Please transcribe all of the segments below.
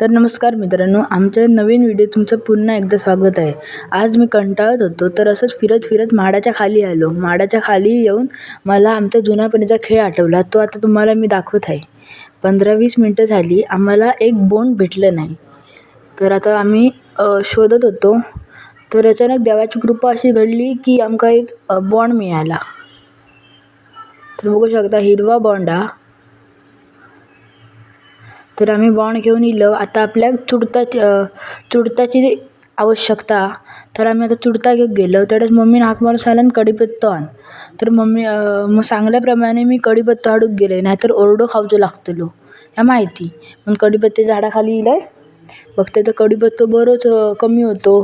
तर नमस्कार मित्रांनो आमच्या नवीन व्हिडिओ तुमचं पुन्हा एकदा स्वागत आहे. आज मी कंटाळत होतो तर असंच फिरत फिरत माडाच्या खाली आलो. माडाच्या खाली येऊन मला आमचा जुनापणीचा खेळ आठवला. तो आता तुम्हाला मी दाखवत आहे. पंधरा वीस मिनटं झाली आम्हाला एक बोंड भेटलं नाही. तर आता आम्ही शोधत होतो. तर अचानक देवाची कृपा अशी घडली की आमका एक बॉन्ड मिळाला. तर बघू शकता हिरवा बॉन्ड हा. तर आम्ही बॉन्ड घेऊन इलो. आता आपल्याक चुडता चुडताची आवश्यकता. तर आम्ही आता चुडता घेत गेलो. तेवढ्यात मम्मीन हाक मारून सांगल्यान कडीपत्तो आण. तर मम्मी मग सांगल्याप्रमाणे मी कढीपत्तो हाडूक गेले. नाहीतर ओरडो खावचो लागतलो. ह्या माहिती. पण कढीपत्त्याच्या झाडाखाली इलय. बघते तर कढीपत्तो बरोच कमी होतो.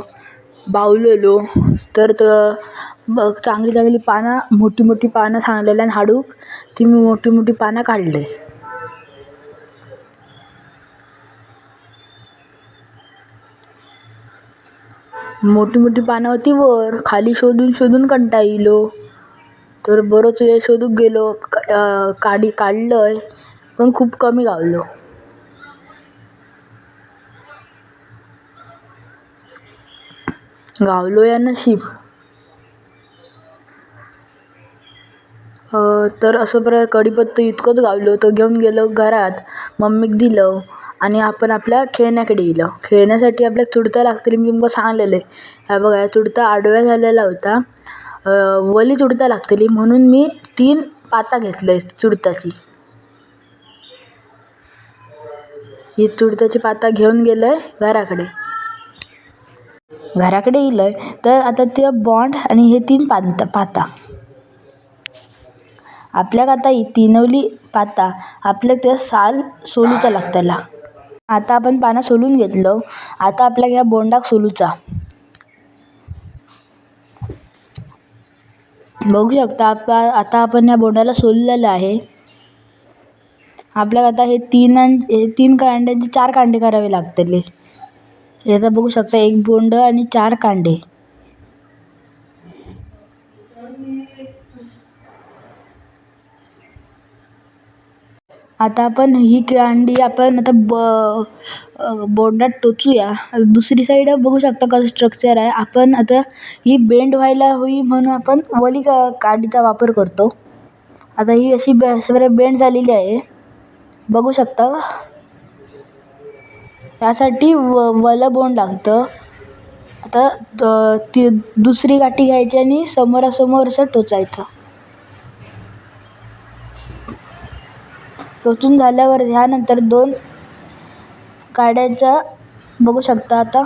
बावलेलो. तर बघ चांगली चांगली पानं मोठी मोठी पानं सांगलेल्यान हाडूक ती मी मोठी मोठी पानं काढले. मोठी मोठी पानं होती वर. खाली शोधून शोधून कंटाळलो तर बरोच वेळ शोधूक गेलो. काडी काढलंय पण खूप कमी गावलो. गावलो या नशीब. तर असं प्रकार कढीपत्तो इतकोच गावलो तो घेऊन गेलो घरात. मम्मीक दिलं आणि आपण आपल्या खेळण्याकडे गेलो. खेळण्यासाठी आपल्याक चुडता लागतली मी तुमकां सांगलेले ह्या बघा ह्या चुडता आडव्या झालेला होता. वली चुडता लागतली म्हणून मी तीन पाता घेतले चुडताची. ही चुडताची पाता घेऊन गेलोय घराकडे. घराकडे इलय तर आता ते बॉन्ड आणि हे तीन पाता पाता. आपल्याक आता ही तिनवली पाता आपल्याक ते साल सोलूचा लागतला आता आपण पानां सोलून घेतलो. आता आपल्याक ह्या बोंडाक सोलूचा. बघू शकता आप आता आपण ह्या बोंडाला सोललेलं आहे. आपल्याक आता हे तीन हे तीन कांड्यांचे चार कांडे करावे लागतले. हे आता बघू शकता एक बोंड आणि चार कांडे. आता आपण ही कांडी आपण आता ब बोंडात टोचूया. दुसरी साईड बघू शकता कसं स्ट्रक्चर आहे. आपण आता ही बेंड व्हायला होई म्हणून आपण वली का काडीचा वापर करतो. आता ही अशी बे बेंड झालेली आहे. बघू शकता. यासाठी व वलं बोंड लागतं. आता ती दुसरी गाठी घ्यायची आणि समोरासमोर असं टोचायचं. टोचून झाल्यावर ह्यानंतर दोन काड्यांचा बघू शकता आता.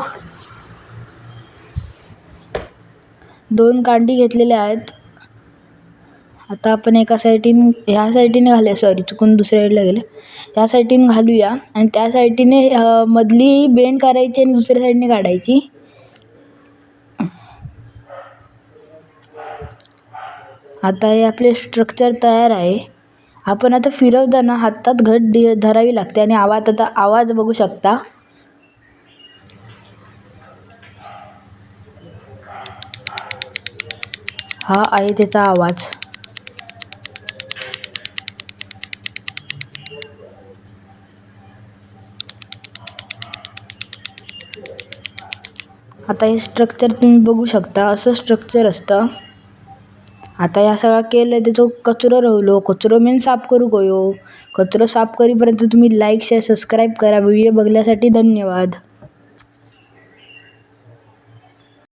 दोन कांडी घेतलेल्या आहेत. आता आपण एका साईडीन ह्या साईडीने घालूया. सॉरी चुकून दुसऱ्या साईडला गेलं. ह्या साईडीने घालूया आणि त्या साईडीने मधली बेंड करायची आणि दुसऱ्या साईडने काढायची. आता हे आपले स्ट्रक्चर तयार आहे. आपण आता फिरवताना हातात घट धरावी लागते आणि आवाज आता आवाज बघू शकता. हा आहे त्याचा आवाज. आता हे स्ट्रक्चर तुम्ही बघू शकता. असं स्ट्रक्चर असतं. आता ह्या सगळा केलं त्याचो कचरो रावलो कचरो मेन साफ करूक होयो कचरो साफ करीपर्यंत तुम्ही लाईक शेअर सबस्क्राईब करा. व्हिडिओ बघण्यासाठी धन्यवाद.